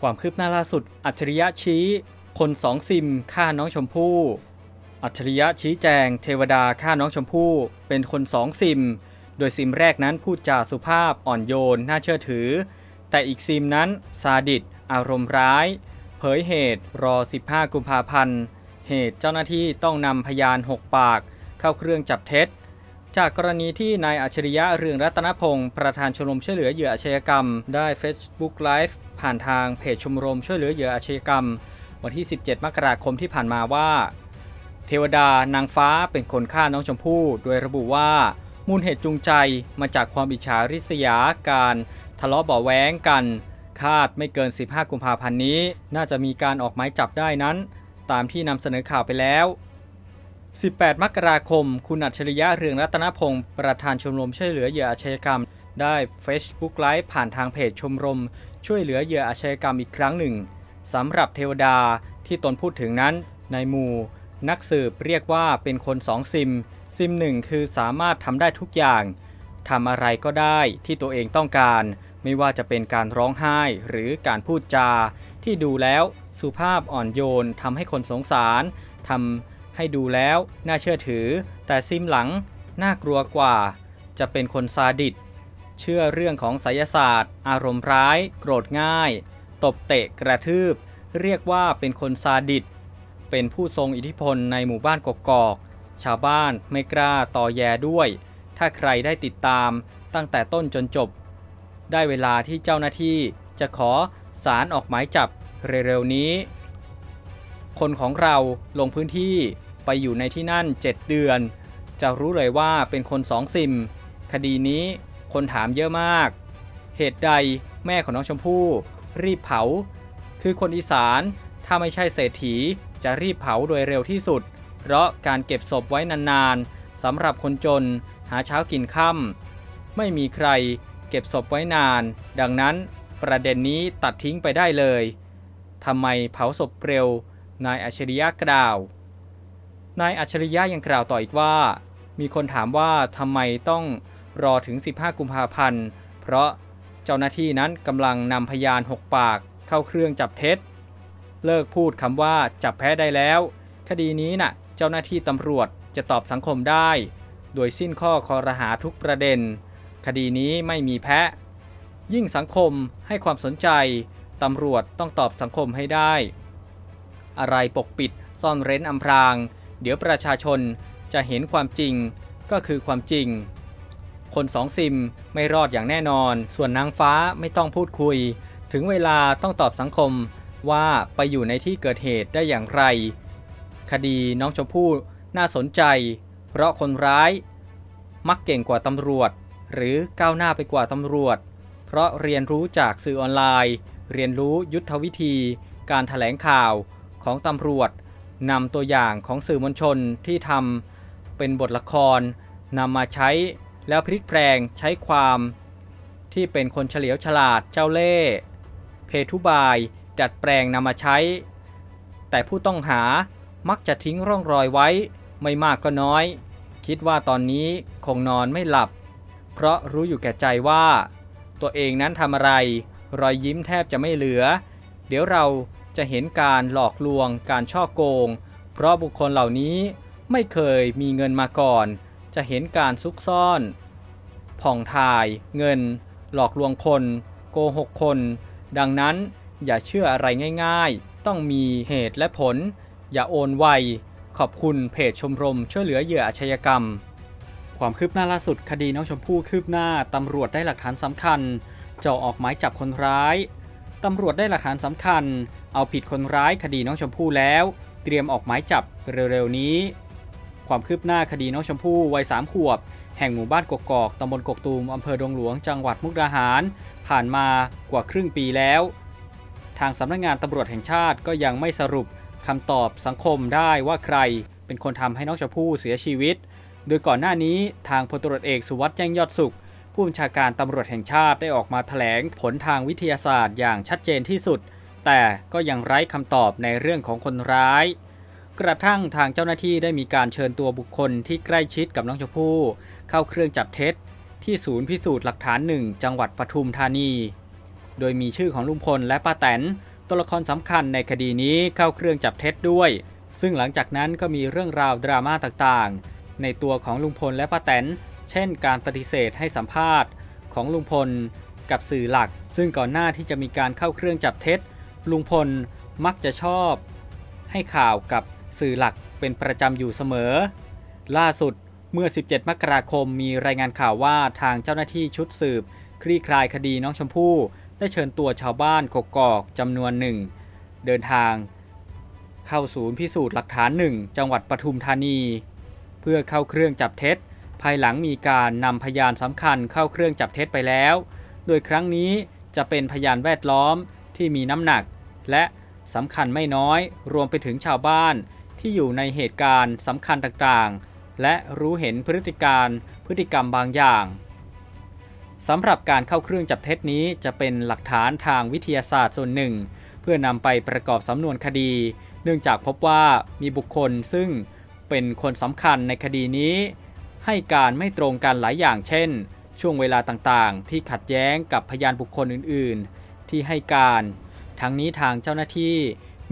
ความคืบหน้าล่าสุด อัจฉริยะชี้ คนสองซิมฆ่าน้องชมพู่ อัจฉริยะชี้แจง เทวดาฆ่าน้องชมพู่ เป็นคนสองซิม โดยซิมแรกนั้นพูดจาสุภาพอ่อนโยน น่าเชื่อถือ แต่อีกซิมนั้นซาดิสอารมณ์ร้าย เผยเหตุรอ 15 กุมภาพันธ์ เหตุเจ้าหน้าที่ต้องนำพยาน 6 ปาก เข้าเครื่องจับเท็จ จากกรณีที่นายอัจฉริยะเรืองรัตนพงศ์ประธานชมรมช่วยเหลือเหยื่ออาชญากรรม ได้ Facebook Live ผ่านทางเพจชมรมช่วยเหลือเหยื่ออาชญากรรม วันที่ 17 มกราคมที่ผ่านมาว่า เทวดานางฟ้าเป็นคนฆ่าน้องชมพู่ โดยระบุว่า มูลเหตุจูงใจมาจากความอิจฉาริษยาการ ทะเลาะเบาแว้งกัน คาดไม่เกิน 15 กุมภาพันธ์นี้ น่าจะมีการออกหมายจับได้นั้น ตามที่นำเสนอข่าวไปแล้ว 18 มกราคม คุณอัจฉริยะเรืองรัตนพงศ์ประธานชมรมช่วยเหลือเหยื่ออาชญากรรม ได้ Facebook Live ผ่านทางเพจชมรม ช่วยเหลือเหยื่ออาชญากรรมอีกครั้งหนึ่งสำหรับเทวดาที่ตนพูดถึงนั้น ในหมู่ นักสืบเรียกว่าเป็นคนสองซิม ซิมหนึ่งคือสามารถทำได้ทุกอย่างทำอะไรก็ได้ที่ตัวเองต้องการ ไม่ว่าจะเป็นการร้องไห้หรือการพูดจา ที่ดูแล้วสุภาพอ่อนโยนทำให้คนสงสารทำ ให้ดูแล้วน่าเชื่อถือ แต่ซิมหลังน่ากลัวกว่า จะเป็นคนซาดิสเชื่อเรื่องของไสยศาสตร์ อารมณ์ร้าย โกรธง่าย ตบเตะกระทืบ เรียกว่าเป็นคนซาดิสเป็นผู้ทรงอิทธิพลในหมู่บ้านกกอก ชาวบ้านไม่กล้าต่อแยด้วย ถ้าใครได้ติดตามตั้งแต่ต้นจนจบ ได้เวลาที่เจ้าหน้าที่จะขอสารออกหมายจับเร็วๆนี้ คนของเราลงพื้นที่ ไปอยู่ในที่นั่น 7 เดือน จะรู้เลยว่าเป็นคนสองซิม คดีนี้คนถามเยอะมาก เหตุใดแม่ของน้องชมพู่ รีบเผา คือคนอีสานถ้าไม่ใช่เศรษฐีจะรีบเผาโดยเร็วที่สุด เพราะการเก็บศพไว้นานๆสำหรับคนจนหาเช้ากินค่ำไม่มีใครเก็บศพไว้นาน ดังนั้นประเด็นนี้ตัดทิ้งไปได้เลยทำไมเผาศพเร็วนายอัจฉริยะกล่าว นายอัจฉริยะยังกล่าวต่ออีกว่า มีคนถามว่าทำไมต้องรอถึง 15 กุมภาพันธ์ เพราะเจ้าหน้าที่นั้นกำลังนำพยาน 6 ปากเข้าเครื่องจับเท็จ เลิกพูดคำว่าจับแพ้ได้แล้ว คดีนี้น่ะเจ้าหน้าที่ตำรวจจะตอบสังคมได้ โดยสิ้นข้อคอรหาทุกประเด็น คดีนี้ไม่มีแพ้ ยิ่งสังคมให้ความสนใจตำรวจต้องตอบสังคมให้ได้ อะไรปกปิดซ่อนเร้นอำพราง เดี๋ยวประชาชนจะเห็นความจริงก็คือความจริง คนสองซิมไม่รอดอย่างแน่นอน ส่วนนางฟ้าไม่ต้องพูดคุย ถึงเวลาต้องตอบสังคมว่าไปอยู่ในที่เกิดเหตุได้อย่างไร คดีน้องชมพู่น่าสนใจ เพราะคนร้าย มักเก่งกว่าตำรวจ หรือก้าวหน้าไปกว่าตำรวจ เพราะเรียนรู้จากสื่อออนไลน์ เรียนรู้ยุทธวิธี การถแถลงข่าวของตำรวจ นำตัวอย่างของสื่อมวลชนที่ทำเป็นบทละครนำมาใช้แล้วพลิกแปลงใช้ความที่เป็นคนเฉลียวฉลาดเจ้าเล่ห์เพทุบายดัดแปลงนำมาใช้ แต่ผู้ต้องหามักจะทิ้งร่องรอยไว้ไม่มากก็น้อย คิดว่าตอนนี้คงนอนไม่หลับ เพราะรู้อยู่แก่ใจว่า ตัวเองนั้นทำอะไร รอยยิ้มแทบจะไม่เหลือ เดี๋ยวเรา จะเห็นการหลอกลวงการช่อโกง เพราะบุคคลเหล่านี้ไม่เคยมีเงินมาก่อน จะเห็นการซุกซ่อน ผ่องถ่าย เงิน หลอกลวงคน โกหกคน ดังนั้นอย่าเชื่ออะไรง่ายๆ ต้องมีเหตุและผล อย่าโอนไว ขอบคุณเพจชมรมช่วยเหลือเหยื่ออาชญากรรม ความคืบหน้าล่าสุดคดีน้องชมพู่คืบหน้าตำรวจได้หลักฐานสำคัญเจาะออกหมายจับคนร้าย ตำรวจได้หลักฐานสำคัญ เอาผิดคนร้ายคดีน้องชมพู่แล้ว เตรียมออกหมายจับเร็วๆนี้ ความคืบหน้าคดีน้องชมพู่วัยสามขวบ แห่งหมู่บ้านกกอกตำบลกกตูมอำเภอดงหลวงจังหวัดมุกดาหาร ผ่านมากว่าครึ่งปีแล้ว ทางสำนักงงานตำรวจแห่งชาติก็ยังไม่สรุปคำตอบสังคมได้ว่าใคร เป็นคนทำให้น้องชมพู่เสียชีวิต โดยก่อนหน้านี้ทางพลตรวจเอกสุวัสด์แจ้งยอดสุข ผู้บัญชาการตำรวจแห่งชาติได้ออกมาแถลงผลทางวิทยาศาสตร์อย่างชัดเจนที่สุด แต่ก็ยังไร้คำตอบในเรื่องของคนร้าย กระทั่งทางเจ้าหน้าที่ได้มีการเชิญตัวบุคคลที่ใกล้ชิดกับน้องชมพู่ เข้าเครื่องจับเท็จ ที่ศูนย์พิสูจน์หลักฐานหนึ่งจังหวัดปทุมธานี โดยมีชื่อของลุงพลและป้าแตนตัวละครสำคัญในคดีนี้เข้าเครื่องจับเท็จด้วย ซึ่งหลังจากนั้นก็มีเรื่องราวดราม่าต่างๆ ในตัวของลุงพลและป้าแตน เช่นการปฏิเสธให้สัมภาษณ์ของลุงพลกับสื่อหลัก ซึ่งก่อนหน้าที่จะมีการเข้าเครื่องจับเท็จ ลุงพลมักจะชอบ ให้ข่าวกับสื่อหลักเป็นประจำอยู่เสมอ ล่าสุดเมื่อ 17 มกราคมมีรายงานข่าวว่าทางเจ้าหน้าที่ชุดสืบ คลี่คลายคดีน้องชมพู่ ได้เชิญตัวชาวบ้านกกอกจำนวนหนึ่ง เดินทาง เข้าศูนย์พิสูจน์หลักฐานหนึ่งจังหวัดปทุมธานี เพื่อเข้าเครื่องจับเท็จ ภายหลังมีการนำพยานสำคัญเข้าเครื่องจับเท็จไปแล้ว โดยครั้งนี้จะเป็นพยานแวดล้อมที่มีน้ำหนัก และสำคัญไม่น้อย รวมไปถึงชาวบ้านที่อยู่ในเหตุการณ์สำคัญต่างๆ และรู้เห็นพฤติการพฤติกรรมบางอย่างสำหรับการเข้าเครื่องจับเท็จนี้จะเป็นหลักฐานทางวิทยาศาสตร์ส่วนหนึ่ง เพื่อนำไปประกอบสำนวนคดี เนื่องจากพบว่ามีบุคคลซึ่งเป็นคนสำคัญในคดีนี้ ให้การไม่ตรงกันหลายอย่างเช่น ช่วงเวลาต่างๆ ที่ขัดแย้งกับพยานบุคคลอื่นๆ ที่ให้การ ทั้งนี้ทางเจ้าหน้าที่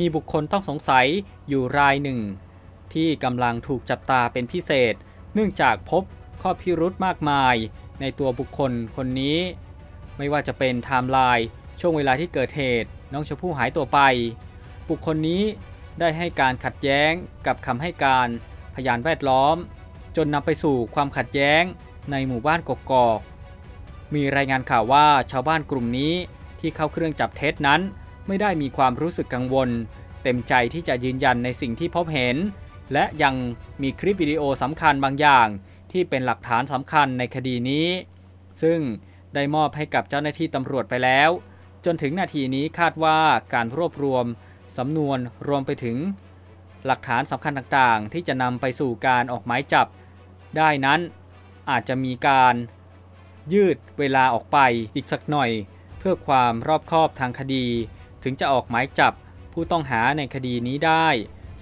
มีบุคคลต้องสงสัยอยู่รายหนึ่ง ที่กำลังถูกจับตาเป็นพิเศษ เนื่องจากพบข้อพิรุธมากมายในตัวบุคคลคนนี้ ไม่ว่าจะเป็นไทม์ไลน์ช่วงเวลาที่เกิดเหตุ น้องชมพู่หายตัวไป บุคคลนี้ได้ให้การขัดแย้งกับคำให้การพยานแวดล้อม จนนำไปสู่ความขัดแย้งในหมู่บ้านกกอก มีรายงานข่าวว่าชาวบ้านกลุ่มนี้ที่เข้าเครื่องจับเท็จนั้น ไม่ได้มีความรู้สึกกังวล เต็มใจที่จะยืนยันในสิ่งที่พบเห็น และยังมีคลิปวิดีโอสำคัญบางอย่าง ที่เป็นหลักฐานสำคัญในคดีนี้ ซึ่งได้มอบให้กับเจ้าหน้าที่ตำรวจไปแล้ว จนถึงนาทีนี้คาดว่าการรวบรวมสำนวนรวมไปถึง หลักฐานสำคัญต่างๆ ที่จะนำไปสู่การออกหมายจับ ได้นั้น อาจจะมีการยืดเวลาออกไปอีกสักหน่อย เพื่อความรอบคอบทางคดี ถึงจะออกหมายจับผู้ต้องหาในคดีนี้ได้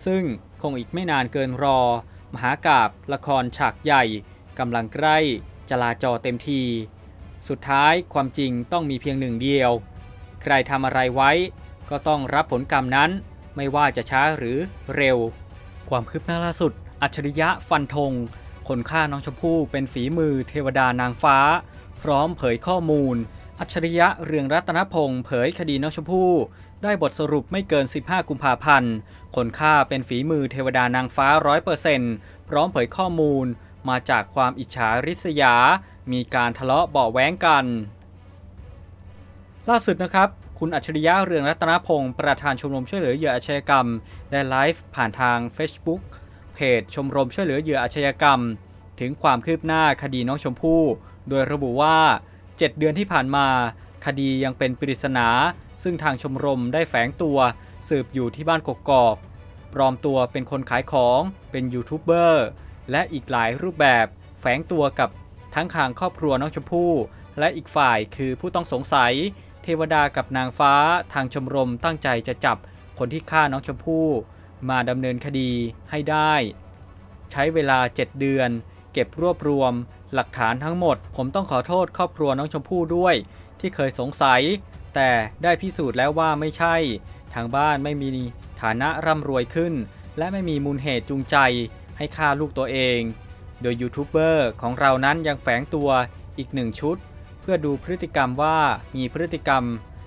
ซึ่งคงอีกไม่นานเกินรอ มหากาบละครฉากใหญ่กำลังใกล้จลาจอเต็มที สุดท้ายความจริงต้องมีเพียงหนึ่งเดียว ใครทำอะไรไว้ ก็ต้องรับผลกรรมนั้น ไม่ว่าจะช้าหรือเร็ว ความคืบหน้าล่าสุด อัจฉริยะฟันธง คนฆ่าน้องชมพู่เป็นฝีมือเทวดานางฟ้า พร้อมเผยข้อมูล อัจฉริยะเรืองรัตนพงศ์เผยคดีน้องชมพู่ ได้บทสรุปไม่เกิน 15 กุมภาพันธ์ คนฆ่าเป็นฝีมือเทวดานางฟ้า100%พร้อมเผยข้อมูล มาจากความอิจฉาริษยา มีการทะเลาะเบาแว้งกัน ล่าสุดนะครับคุณอัจฉริยะเรืองรัตนพงศ์ประธานชมรมช่วยเหลือเหยื่ออาชญากรรม ได้ไลฟ์ผ่านทาง Facebook เพจชมรมช่วยเหลือเหยื่ออาชญากรรม ถึงความคืบหน้าคดีน้องชมพู่ โดยระบุว่า 7 เดือนที่ผ่านมา คดียังเป็นปริศนา ซึ่งทางชมรมได้แฝงตัว สืบอยู่ที่บ้านกกอกปลอมตัวเป็นคนขายของเป็นยูทูบเบอร์และอีกหลายรูปแบบแฝงตัวกับทั้งทางครอบครัวน้องชมพู่และอีกฝ่ายคือผู้ต้องสงสัย เทวดากับนางฟ้าทางชมรมตั้งใจจะจับคนที่ฆ่าน้องชมพู่ มาดำเนินคดีให้ได้ ใช้เวลา 7 เดือน เก็บรวบรวม หลักฐานทั้งหมด ผมต้องขอโทษครอบครัวน้องชมพู่ด้วย ที่เคยสงสัย แต่ได้พิสูจน์แล้วว่าไม่ใช่ ทางบ้านไม่มีฐานะร่ำรวยขึ้น และไม่มีมูลเหตุจูงใจ ให้ฆ่าลูกตัวเอง โดยยูทูบเบอร์ของเรานั้นยังแฝงตัวอีกหนึ่งชุด เพื่อดูพฤติกรรมว่ามีพฤติกรรม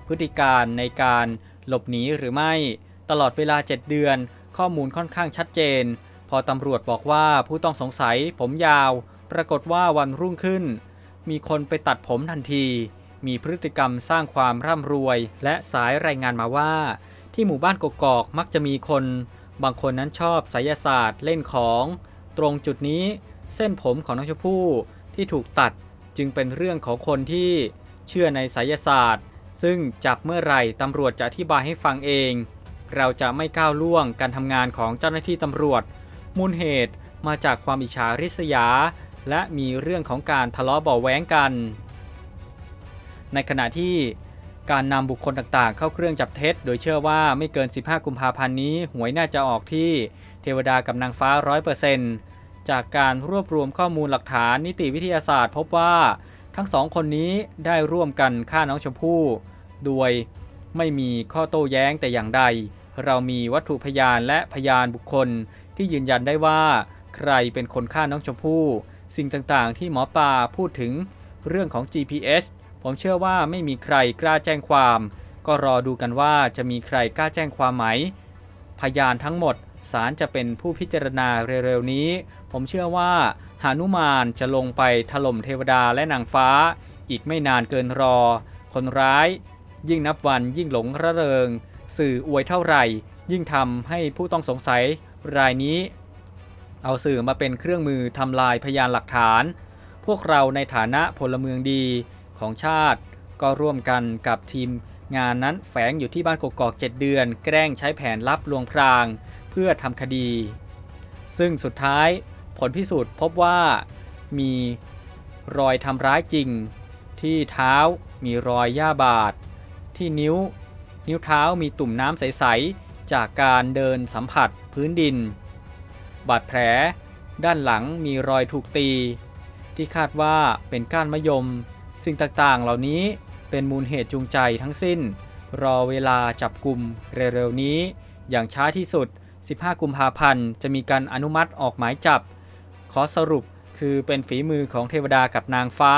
พฤติการในการหลบหนีหรือไม่ ตลอดเวลา 7 เดือน ข้อมูลค่อนข้างชัดเจน พอตำรวจบอกว่าผู้ต้องสงสัยผมยาว ปรากฏว่าวันรุ่งขึ้น มีคนไปตัดผมทันที มีพฤติกรรมสร้างความร่ำรวย และสายรายงานมาว่า ที่หมู่บ้านกกอกมักจะมีคน บางคนนั้นชอบไสยศาสตร์เล่นของ ตรงจุดนี้เส้นผมของน้องชมพู่ที่ถูกตัดจึงเป็นเรื่องของคนที่เชื่อในไสยศาสตร์ ซึ่งจับเมื่อไหร่ตำรวจจะอธิบายให้ฟังเอง เราจะไม่ก้าวล่วงการทำงานของเจ้าหน้าที่ตำรวจ มูลเหตุมาจากความอิจฉาริษยา และมีเรื่องของการทะเลาะเบาแว้งกัน ในขณะที่การนำบุคคลต่างๆ เข้าเครื่องจับเท็จ โดยเชื่อว่าไม่เกิน 15 กุมภาพันธ์นี้หวยน่าจะออกที่เทวดากับนางฟ้า 100%จากการรวบรวมข้อมูลหลักฐานนิติวิทยาศาสตร์ พบว่าทั้งสองคนนี้ได้ร่วมกันฆ่าน้องชมพู่ โดย ไม่มีข้อโต้แย้งแต่อย่างใด เรามีวัตถุพยานและพยานบุคคล ที่ยืนยันได้ว่า ใครเป็นคนฆ่าน้องชมพู่ สิ่งต่างๆ ที่หมอปลาพูดถึง เรื่องของ GPS ผมเชื่อว่าไม่มีใครกล้าแจ้งความ ก็รอดูกันว่าจะมีใครกล้าแจ้งความไหม พยานทั้งหมดศาลจะเป็นผู้พิจารณาเร็วๆนี้ ผมเชื่อว่าหานุมานจะลงไปถล่มเทวดาและนางฟ้า อีกไม่นานเกินรอ คนร้าย ยิ่งนับวันยิ่งหลงระเริง สื่ออวยเท่าไหร่ ยิ่งทำให้ผู้ต้องสงสัยรายนี้ เอาสื่อมาเป็นเครื่องมือทำลายพยานหลักฐาน พวกเราในฐานะพลเมืองดีของชาติ ก็ร่วมกันกับทีมงานนั้นแฝงอยู่ที่บ้านกกอก 7 เดือน แกล้งใช้แผนลับลวงพราง เพื่อทำคดี ซึ่งสุดท้ายผลพิสูจน์พบว่ามีรอยทำร้ายจริง ที่เท้ามีรอยย่าบาด ที่นิ้ว นิ้วเท้ามีตุ่มน้ำใส ๆ จากการเดินสัมผัสพื้นดิน บาดแผล ด้านหลังมีรอยถูกตี ที่คาดว่าเป็นก้านมะยม สิ่งต่างๆ เหล่านี้เป็นมูลเหตุจูงใจทั้งสิ้น รอเวลาจับกลุ่มเร็วๆนี้ อย่างช้าที่สุด 15 กุมภาพันธ์จะมีการอนุมัติออกหมายจับ ขอสรุปคือเป็นฝีมือของเทวดากับนางฟ้า